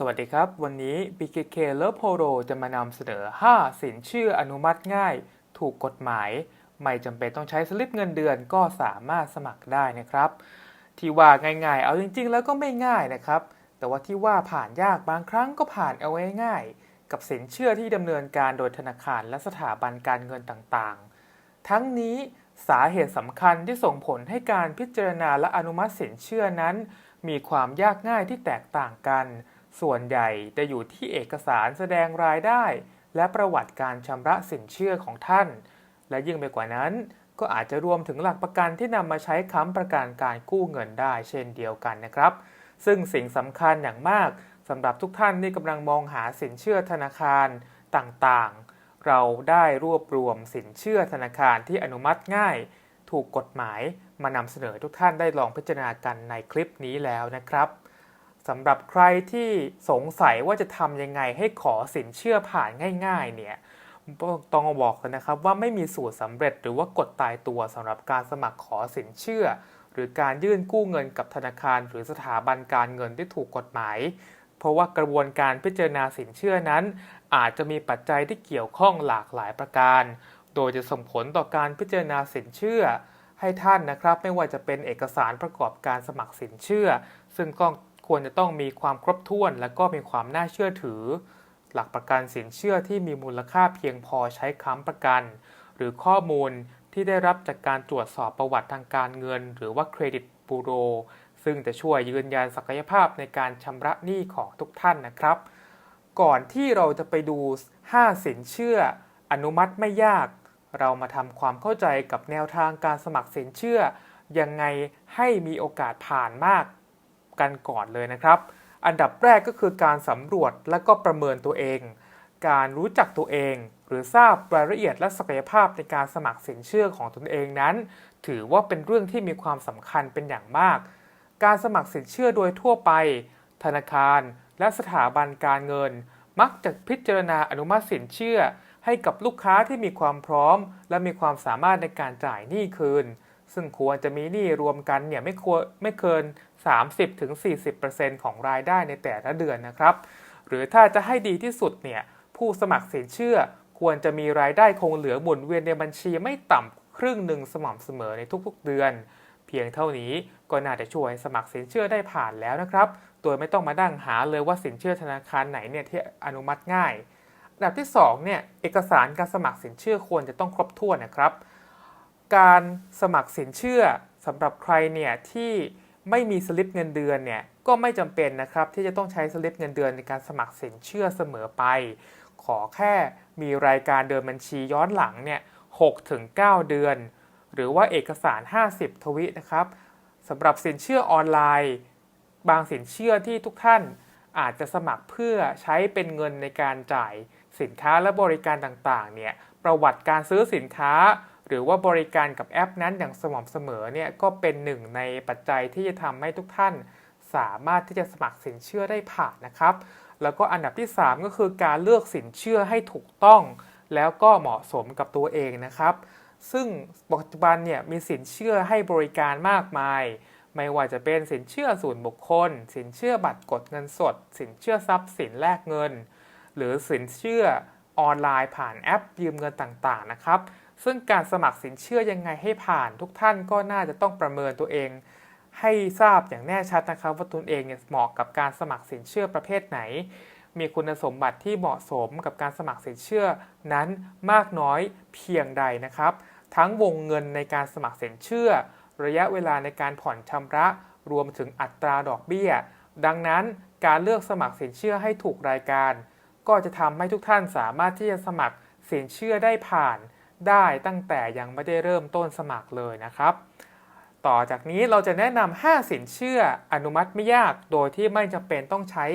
สวัสดีครับ วันนี้ BKK Love Polo จะมานำเสนอ 5 สินเชื่ออนุมัติง่าย ถูกกฎหมาย ไม่จำเป็นต้องใช้สลิปเงินเดือนก็สามารถสมัครได้นะครับ ที่ว่าง่ายๆ เอาจริงๆ แล้วก็ไม่ง่ายนะครับ แต่ว่าที่ว่าผ่านยากบางครั้งก็ผ่านเอาไว้ง่าย กับสินเชื่อที่ดำเนินการโดยธนาคารและสถาบันการเงินต่างๆ ทั้งนี้สาเหตุสำคัญที่ส่งผลให้การพิจารณาและอนุมัติสินเชื่อนั้น มีความยากง่ายที่แตกต่างกัน ส่วนใหญ่จะอยู่ที่เอกสารแสดงรายได้ และประวัติการชำระสินเชื่อของท่าน และยิ่งไปกว่านั้น ก็อาจจะรวมถึงหลักประกันที่นำมาใช้ค้ำประกันการกู้เงินได้ เช่นเดียวกันนะครับ ซึ่งสิ่งสำคัญอย่างมากสำหรับทุกท่านที่กำลังมองหาสินเชื่อธนาคารต่างๆ เราได้รวบรวมสินเชื่อธนาคารที่อนุมัติง่าย ถูกกฎหมายมานำเสนอทุกท่านได้ลองพิจารณากันในคลิปนี้แล้วนะครับ สำหรับใครที่สงสัยว่าจะทำยังไงให้ขอสินเชื่อผ่านง่าย ๆ เนี่ยต้องบอกกันนะครับว่าไม่มีสูตรสำเร็จหรือว่ากฎตายตัวสำหรับการสมัครขอสินเชื่อ หรือการยื่นกู้เงินกับธนาคาร หรือสถาบันการเงินที่ถูกกฎหมาย เพราะว่ากระบวนการพิจารณาสินเชื่อนั้น อาจจะมีปัจจัยที่เกี่ยวข้องหลากหลายประการ โดยจะส่งผลต่อการพิจารณาสินเชื่อให้ท่านนะครับไม่ว่าจะเป็นเอกสารประกอบการสมัครสินเชื่อ ซึ่งก็ ควรจะต้องมีความครบถ้วน และก็มีความน่าเชื่อถือ หลักประกันสินเชื่อที่มีมูลค่าเพียงพอใช้ค้ำประกัน หรือข้อมูลที่ได้รับจากการตรวจสอบประวัติทางการเงิน หรือว่าเครดิตบูโร ซึ่งจะช่วยยืนยันศักยภาพในการชำระหนี้ของทุกท่านนะครับ ก่อนที่เราจะไปดู 5 สินเชื่อ อนุมัติไม่ยาก เรามาทำความเข้าใจกับแนวทางการสมัครสินเชื่อยังไงให้มีโอกาสผ่านมาก กันก่อนเลยนะครับ อันดับแรกก็คือการสำรวจและก็ประเมินตัวเอง การรู้จักตัวเอง หรือทราบรายละเอียดและศักยภาพในการสมัครสินเชื่อของตนเองนั้น ถือว่าเป็นเรื่องที่มีความสำคัญเป็นอย่างมาก การสมัครสินเชื่อโดยทั่วไป ธนาคาร และสถาบันการเงิน มักจะพิจารณาอนุมัติสินเชื่อ ให้กับลูกค้าที่มีความพร้อม และมีความสามารถในการจ่ายหนี้คืนซึ่งควรจะมีหนี้รวมกันเนี่ยไม่ควรไม่เกิน 30-40%ของรายได้ในแต่ละเดือนนะครับ หรือถ้าจะให้ดีที่สุดเนี่ยผู้สมัครสินเชื่อควรจะมีรายได้คงเหลือหมุนเวียนในบัญชีไม่ต่ำครึ่งหนึ่งสม่ำเสมอในทุกๆเดือน เพียงเท่านี้ก็น่าจะช่วยสมัครสินเชื่อได้ผ่านแล้วนะครับ โดยไม่ต้องมาดั่งหาเลยว่าสินเชื่อธนาคารไหนเนี่ยที่อนุมัติง่ายอันดับที่2เนี่ยเอกสารการสมัครสินเชื่อควรจะต้องครบถ้วนนะครับ การสมัครสินเชื่อสำหรับใครเนี่ยที่ ไม่มีสลิปเงินเดือนเนี่ยก็ไม่จำเป็นนะครับที่จะต้องใช้สลิปเงินเดือนในการสมัครสินเชื่อเสมอไป ขอแค่มีรายการเดินบัญชีย้อนหลังเนี่ย6ถึง9เดือน หรือว่าเอกสาร 50 ทวินะครับสำหรับสินเชื่อออนไลน์ บางสินเชื่อที่ทุกท่านอาจจะสมัครเพื่อใช้เป็นเงินในการจ่ายสินค้าและบริการต่างๆเนี่ยประวัติการซื้อสินค้า หรือว่าบริการกับแอปนั้นอย่างสม่ำเสมอเนี่ยก็เป็นหนึ่งในปัจจัยที่จะทำให้ทุกท่าน สามารถที่จะสมัครสินเชื่อได้ผ่านนะครับ แล้วก็อันดับที่ 3 ก็คือการเลือกสินเชื่อให้ถูกต้อง แล้วก็เหมาะสมกับตัวเองนะครับ ซึ่งปัจจุบันเนี่ยมีสินเชื่อให้บริการมากมาย ไม่ว่าจะเป็นสินเชื่อส่วนบุคคล สินเชื่อบัตรกดเงินสด สินเชื่อทรัพย์สินแลกเงิน หรือสินเชื่อออนไลน์ผ่านแอปยืมเงินต่างๆนะครับ ซึ่งการสมัครสินเชื่อยังไงให้ผ่านทุกท่านก็น่าจะต้องประเมินตัวเอง ให้ทราบอย่างแน่ชัดนะครับว่าตนเองเนี่ยเหมาะกับการสมัครสินเชื่อประเภทไหน มีคุณสมบัติที่เหมาะสมกับการสมัครสินเชื่อนั้นมากน้อยเพียงใดนะครับ ทั้งวงเงินในการสมัครสินเชื่อ ระยะเวลาในการผ่อนชำระรวมถึงอัตราดอกเบี้ย ดังนั้นการเลือกสมัครสินเชื่อให้ถูกรายการ ก็จะทำให้ทุกท่านสามารถที่จะสมัครสินเชื่อได้ผ่าน ได้ตั้งแต่ยังไม่ได้เริ่มต้นสมัครเลยนะครับ ต่อจากนี้เราจะแนะนำ5สินเชื่ออนุมัติไม่ยาก โดยที่ไม่จำเป็นต้องใช้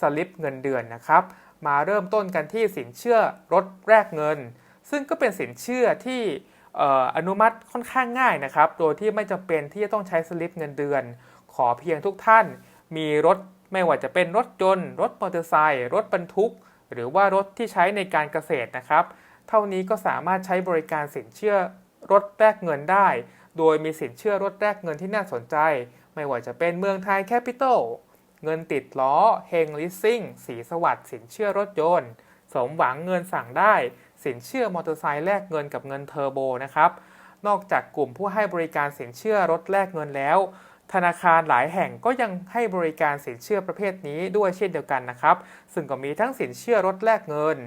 สลิปเงินเดือนนะครับ มาเริ่มต้นกันที่สินเชื่อรถแรกเงิน ซึ่งก็เป็นสินเชื่อที่อออนุมัติค่อนข้างง่ายนะครับ โดยที่ไม่จำเป็นที่จะต้องใช้สลิปเงินเดือน ขอเพียงทุกท่าน มีรถไม่ว่าจะเป็นรถยนต์ รถมอเตอร์ไซค์ รถบรรทุก หรือว่ารถที่ใช้ในการเกษตรนะครับ เท่านี้ก็สามารถใช้บริการสินเชื่อรถแลกเงินได้ โดยมีสินเชื่อรถแลกเงินที่น่าสนใจ ไม่ว่าจะเป็นเมืองไทยแคปิตอลเงินติดล้อเฮงลิสซิ่งสีสวัสดิ์สินเชื่อรถยนต์ สมหวังเงินสั่งได้ สินเชื่อมอเตอร์ไซค์แลกเงินกับเงินเทอร์โบนะครับนอกจากกลุ่มผู้ให้บริการสินเชื่อรถแลกเงินแล้ว ธนาคารหลายแห่งก็ยังให้บริการสินเชื่อประเภทนี้ด้วยเช่นเดียวกันนะครับ ซึ่งก็มีทั้งสินเชื่อรถแลกเงิน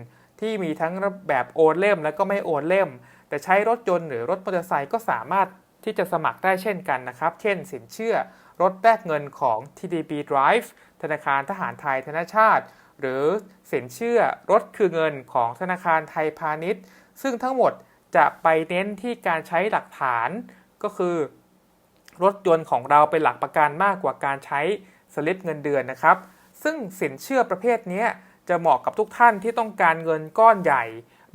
ที่มีทั้งแบบโอนเล่มและก็ไม่โอนเล่ม แต่ใช้รถยนต์หรือรถมอเตอร์ไซค์ก็สามารถที่จะสมัครได้เช่นกันนะครับ เช่น สินเชื่อรถแลกเงินของ TDB Drive ธนาคารทหารไทยธนาชาติ หรือสินเชื่อรถคือเงินของธนาคารไทยพาณิชย์ ซึ่งทั้งหมดจะไปเน้นที่การใช้หลักฐานก็คือรถยนต์ของเราเป็นหลักประกันมากกว่าการใช้สลิปเงินเดือนนะครับ ซึ่งสินเชื่อประเภทนี้ จะเหมาะกับทุกท่านที่ต้องการเงินก้อนใหญ่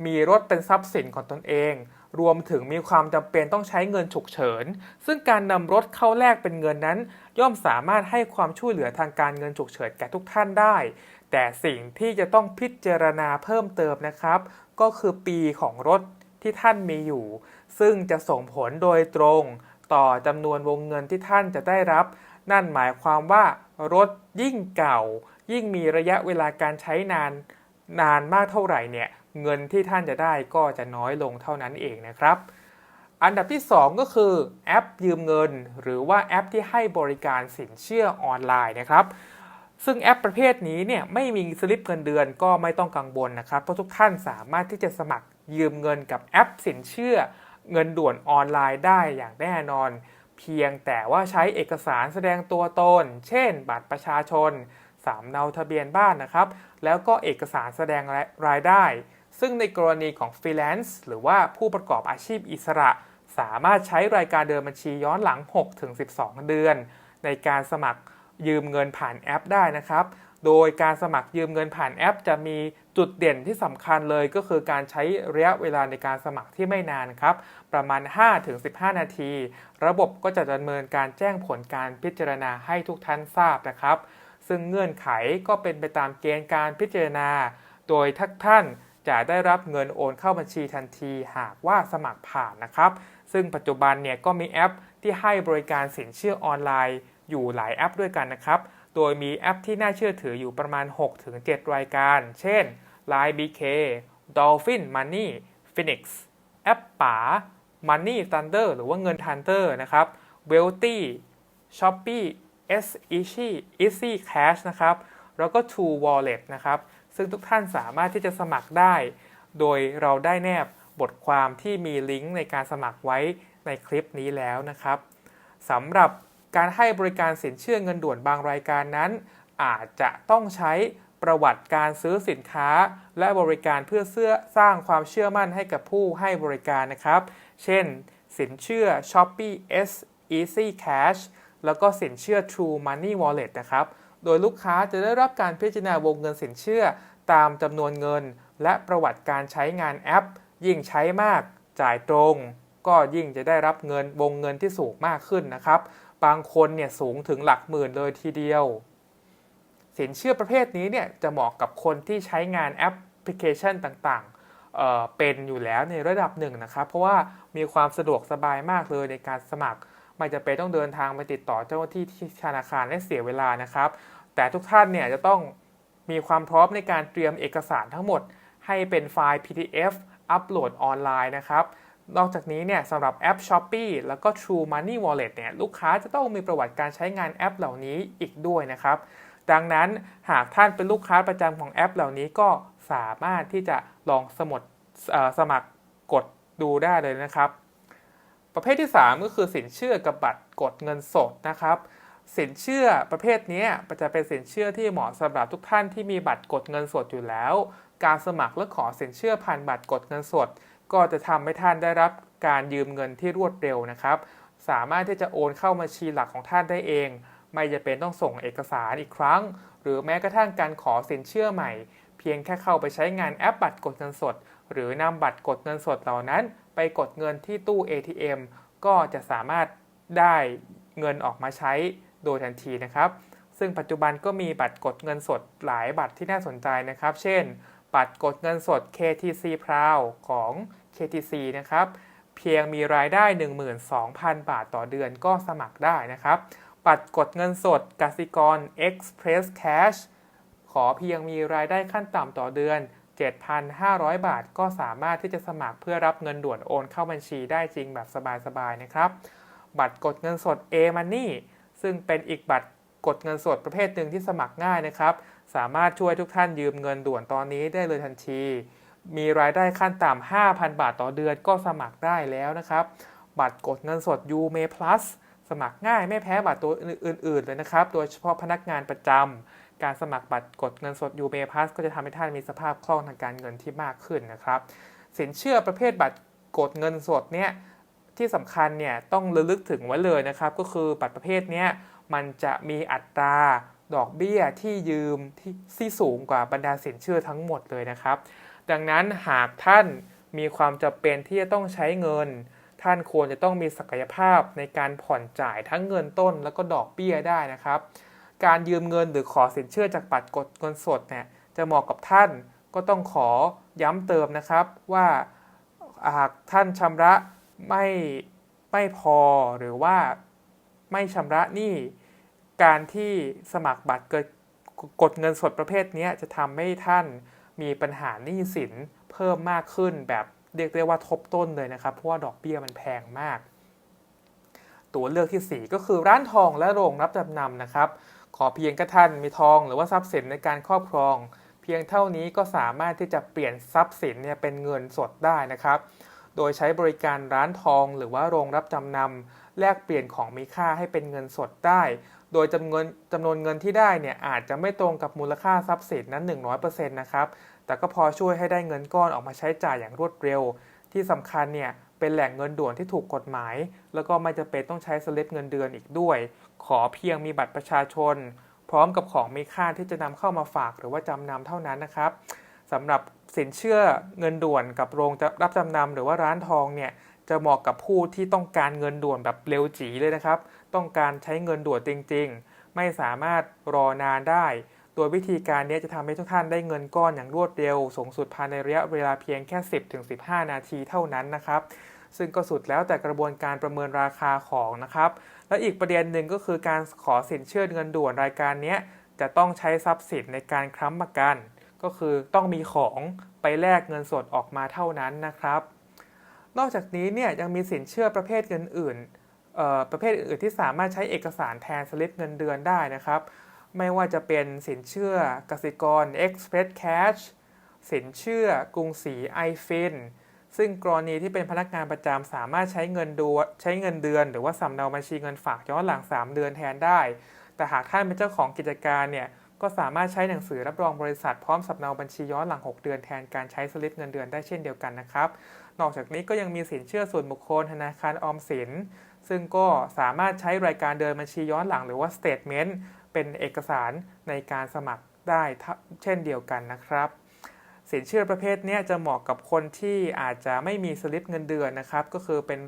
มีรถเป็นทรัพย์สินของตนเอง รวมถึงมีความจำเป็นต้องใช้เงินฉุกเฉิน ซึ่งการนำรถเข้าแลกเป็นเงินนั้น ย่อมสามารถให้ความช่วยเหลือทางการเงินฉุกเฉินแก่ทุกท่านได้ แต่สิ่งที่จะต้องพิจารณาเพิ่มเติมนะครับ ก็คือปีของรถที่ท่านมีอยู่ ซึ่งจะส่งผลโดยตรงต่อจำนวนวงเงินที่ท่านจะได้รับ นั่นหมายความว่ารถยิ่งเก่า ยิ่งมีระยะเวลาการใช้นานนานมากเท่าไหร่เนี่ยเงินที่ท่านจะได้ก็จะน้อยลงเท่านั้นเองนะครับ อันดับที่ 2 ก็คือแอปยืมเงิน หรือว่าแอปที่ให้บริการสินเชื่อออนไลน์นะครับ ซึ่งแอปประเภทนี้เนี่ยไม่มีสลิปเงินเดือนก็ไม่ต้องกังวลนะครับ เพราะทุกท่านสามารถที่จะสมัครยืมเงินกับแอปสินเชื่อเงินด่วนออนไลน์ได้อย่างแน่นอน เพียงแต่ว่าใช้เอกสารแสดงตัวตน เช่น บัตรประชาชน สามเนาทะเบียนบ้านนะครับ แล้วก็เอกสารแสดงรายได้ ซึ่งในกรณีของฟรีแลนซ์หรือว่าผู้ประกอบอาชีพอิสระ สามารถใช้รายการเดินบัญชีย้อนหลัง 6-12 เดือน ในการสมัครยืมเงินผ่านแอปได้นะครับ โดยการสมัครยืมเงินผ่านแอป จะมีจุดเด่นที่สำคัญเลยก็คือการใช้ระยะเวลาในการสมัครที่ไม่นานครับ ประมาณ 5-15 นาที ระบบก็จะดำเนินการแจ้งผลการพิจารณาให้ทุกท่านทราบนะครับ ซึ่งเงื่อนไขก็เป็นไปตามเกณฑ์การพิจารณา โดยทักท่านจะได้รับเงินโอนเข้าบัญชีทันทีหากว่าสมัครผ่านนะครับ ซึ่งปัจจุบันเนี่ยก็มีแอปที่ให้บริการสินเชื่อออนไลน์อยู่หลายแอปด้วยกันนะครับ โดยมีแอปที่น่าเชื่อถืออยู่ประมาณ 6-7 รายการ เช่น Line BK Dolphin Money Phoenix แอปป๋า Money Thunder หรือว่าเงิน Thunder นะครับ Wealthy Shopee S Easy Easy Cash นะครับ แล้วก็ True Wallet นะครับ ซึ่งทุกท่านสามารถที่จะสมัครได้ โดยเราได้แนบบทความที่มีลิงก์ในการสมัครไว้ในคลิปนี้แล้วนะครับสำหรับการให้บริการสินเชื่อเงินด่วนบางรายการนั้น อาจจะต้องใช้ประวัติการซื้อสินค้า และบริการเพื่อเสื้อสร้างความเชื่อมั่นให้กับผู้ให้บริการนะครับ เช่น สินเชื่อ Shopee S Easy Cash แล้วก็สินเชื่อ True Money Wallet นะครับ โดยลูกค้าจะได้รับการพิจารณาวงเงินสินเชื่อ ตามจำนวนเงิน และประวัติการใช้งานแอป ยิ่งใช้มากจ่ายตรง ก็ยิ่งจะได้รับเงินวงเงินที่สูงมากขึ้นนะครับ บางคนเนี่ยสูงถึงหลักหมื่นเลยทีเดียว สินเชื่อประเภทนี้เนี่ยจะเหมาะกับคนที่ใช้งานแอปพลิเคชันต่างๆเเป็นอยู่แล้วในระดับหนึ่งนะครับ เพราะว่ามีความสะดวกสบายมากเลยในการสมัคร ไม่จะเป็นต้องเดินทางไปติดต่อเจ้าหน้าที่ที่ธนาคารและเสียเวลานะครับ แต่ทุกท่านเนี่ยจะต้องมีความพร้อมในการเตรียมเอกสารทั้งหมด ให้เป็นไฟล์ PDF อัปโหลดออนไลน์นะครับ นอกจากนี้เนี่ยสำหรับแอป Shopee แล้วก็ True Money Wallet เนี่ยลูกค้าจะต้องมีประวัติการใช้งานแอปเหล่านี้อีกด้วยนะครับ ดังนั้นหากท่านเป็นลูกค้าประจำของแอปเหล่านี้ก็สามารถที่จะลองสมัครสมัครกดดูได้เลยนะครับ ประเภทที่ 3 ก็คือสินเชื่อกับบัตรกดเงินสดนะครับ สินเชื่อประเภทนี้จะเป็นสินเชื่อที่เหมาะสำหรับทุกท่านที่มีบัตรกดเงินสดอยู่แล้ว การสมัครและขอสินเชื่อผ่านบัตรกดเงินสด ก็จะทำให้ท่านได้รับการยืมเงินที่รวดเร็วนะครับ สามารถที่จะโอนเข้าบัญชีหลักของท่านได้เอง ไม่จะเป็นต้องส่งเอกสารอีกครั้ง หรือแม้กระทั่งการขอสินเชื่อใหม่ เพียงแค่เข้าไปใช้งานแอปบัตรกดเงินสด หรือนำบัตรกดเงินสดเหล่านั้น ไปกดเงินที่ตู้ ATM ก็จะสามารถได้เงินออกมาใช้โดยทันทีนะครับ ซึ่งปัจจุบันก็มีบัตรกดเงินสดหลายบัตรที่น่าสนใจนะครับ เช่น บัตรกดเงินสด KTC Proud ของ KTC นะครับ เพียงมีรายได้ 12,000 บาทต่อเดือนก็สมัครได้นะครับบบัตรกดเงินสดกสิกร Express Cash ขอเพียงมีรายได้ขั้นต่ำต่อเดือน 7,500 บาท ก็สามารถที่จะสมัครเพื่อรับเงินด่วนโอนเข้าบัญชีได้จริงแบบสบายๆนะครับ บัตรกดเงินสด A-Money ซึ่งเป็นอีกบัตรกดเงินสดประเภทหนึ่งที่สมัครง่ายนะครับ สามารถช่วยทุกท่านยืมเงินด่วนตอนนี้ได้เลยทันที มีรายได้ขั้นต่ำ 5,000 บาทต่อเดือนก็สมัครได้แล้วนะครับ บัตรกดเงินสด u m a Plus สมัครง่ายไม่แพ้บัตรตัวอื่นๆเลยนะครับ โดยเฉพาะพนักงานประจำ การสมัครบัตรกดเงินสด u m a Plus ก็จะทำให้ท่านมีสภาพคล่องทางการเงินที่มากขึ้นนะครับ สินเชื่อประเภทบัตรกดเงินสดเนี่ยที่สำคัญเนี่ยต้องระลึกถึงไว้เลยนะครับ ก็คือบัตรประเภทนี้มันจะมีอัตราดอกเบี้ยที่ยืมที่ที่สูงกว่าบรรดาสินเชื่อทั้งหมดเลยนะครับ ดังนั้นหากท่านมีความจำเป็นที่จะต้องใช้เงิน ท่านควรจะต้องมีศักยภาพในการผ่อนจ่ายทั้งเงินต้นแล้วก็ดอกเบี้ยได้นะครับ การยืมเงินหรือขอสินเชื่อจากบัตรกดเงินสดเนี่ยจะเหมาะกับท่านก็ต้องขอย้ำเติมนะครับว่าหากท่านชำระไม่ไม่พอหรือว่าไม่ชำระหนี้การที่สมัครบัตรเกิดกดเงินสดประเภทนี้จะทำให้ท่านมีปัญหาหนี้สินเพิ่มมากขึ้นแบบเรียกได้ว่าทบต้นเลยนะครับ เพราะว่าดอกเบี้ยมันแพงมาก ตัวเลือกที่ 4 ก็คือร้านทองและโรงรับจำนำนะครับ ขอเพียงกระท่านมีทองหรือว่าทรัพย์สินในการครอบครอง เพียงเท่านี้ก็สามารถที่จะเปลี่ยนทรัพย์สินเนี่ยเป็นเงินสดได้นะครับ โดยใช้บริการร้านทองหรือว่าโรงรับจำนำแลกเปลี่ยนของมีค่าให้เป็นเงินสดได้ โดยจำนวนจำนวนเงินที่ได้เนี่ยอาจจะไม่ตรงกับมูลค่าทรัพย์สินนั้น 100%นะครับแต่ก็พอช่วยให้ได้เงินก้อนออกมาใช้จ่ายอย่างรวดเร็ว ที่สำคัญเนี่ย เป็นแหล่งเงินด่วนที่ถูกกฎหมาย แล้วก็ไม่จำเป็นต้องใช้สลิปเงินเดือนอีกด้วย ขอเพียงมีบัตรประชาชน พร้อมกับของมีค่าที่จะนำเข้ามาฝากหรือว่าจำนำเท่านั้นนะครับสำหรับสินเชื่อเงินด่วนกับโรงรับจำนำหรือว่าร้านทองเนี่ยจะเหมาะกับผู้ที่ต้องการเงินด่วนแบบเร็วจีเลยนะครับ ต้องการใช้เงินด่วนจริง ๆ ไม่สามารถรอนานได้ โดยวิธีการนี้จะทำให้ทุกท่านได้เงินก้อนอย่างรวดเร็ว สูงสุดภายในระยะเวลาเพียงแค่ 10-15 นาทีเท่านั้นนะครับ ซึ่งก็สุดแล้วแต่กระบวนการประเมินราคาของนะครับ และอีกประเด็นหนึ่งก็คือการขอสินเชื่อเงินด่วนรายการนี้จะต้องใช้ทรัพย์สินในการค้ำประกัน ก็คือต้องมีของไปแลกเงินสดออกมาเท่านั้นนะครับ นอกจากนี้เนี่ยยังมีสินเชื่อประเภทเงินอื่นประเภทอื่นที่สามารถใช้เอกสารแทนสลิปเงินเดือนได้นะครับ ไม่ว่าจะเป็นสินเชื่อกสิกร Express Cash สินเชื่อกรุงศรีไอฟินซึ่งกรณีที่เป็นพนักงานประจำสามารถใช้เงินดูใช้เงินเดือน หรือว่าสำเนาบัญชีเงินฝากย้อนหลัง 3 เดือนแทนได้ แต่หากท่านเป็นเจ้าของกิจการเนี่ยก็สามารถใช้หนังสือรับรองบริษัทพร้อมสำเนาบัญชีย้อนหลัง 6 เดือนแทนการใช้สลิปเงินเดือนได้เช่นเดียวกันนะครับ นอกจากนี้ก็ยังมีสินเชื่อส่วนบุคคลธนาคารออมสิน ซึ่งก็สามารถใช้รายการเดินบัญชีย้อนหลังหรือว่า statement เป็นเอกสารในการสมัครได้เช่นเดียวกันนะครับสินเชื่อประเภทนี้จะเหมาะกับคนที่อาจจะไม่มีสลิปเงินเดือนนะครับ ก็คือเป็น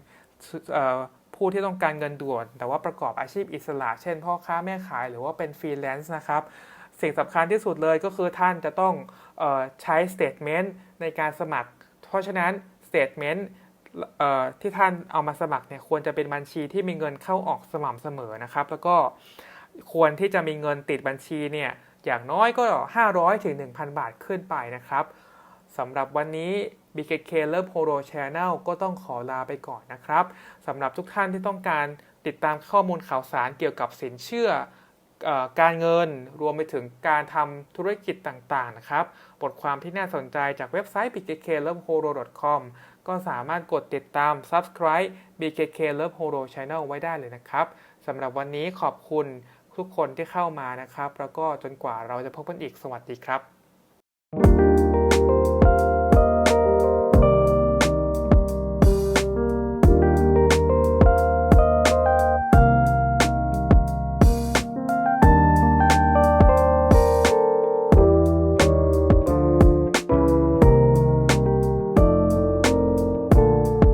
ผู้ที่ต้องการเงินด่วน แต่ว่าประกอบอาชีพอิสระเช่นพ่อค้าแม่ขายหรือว่าเป็นฟรีแลนซ์นะครับ สิ่งสำคัญที่สุดเลยก็คือท่านจะต้องออใช้ statement ในการสมัคร เพราะฉะนั้น statement ที่ท่านเอามาสมัครเนี่ยควรจะเป็นบัญชีที่มีเงินเข้าออกสม่ำเสมอนะครับ แล้วก็ ควรที่จะมีเงินติดบัญชีเนี่ยอย่างน้อยก็ 500ถึง1,000 บาทขึ้นไปนะครับสำหรับวันนี้ BKK Love Polo Channel ก็ต้องขอลาไปก่อนนะครับสำหรับทุกท่านที่ต้องการติดตามข้อมูลข่าวสารเกี่ยวกับสินเชื่อการเงินรวมไปถึงการทำธุรกิจต่างๆนะครับ บทความที่น่าสนใจจากเว็บไซต์ bkk love horo com ก็สามารถกดติดตาม subscribe BKK Love Horo Channel ไว้ได้เลยนะครับ สำหรับวันนี้ขอบคุณ ทุกคนที่เข้ามานะครับ แล้วก็จนกว่าเราจะพบกันอีกสวัสดีครับ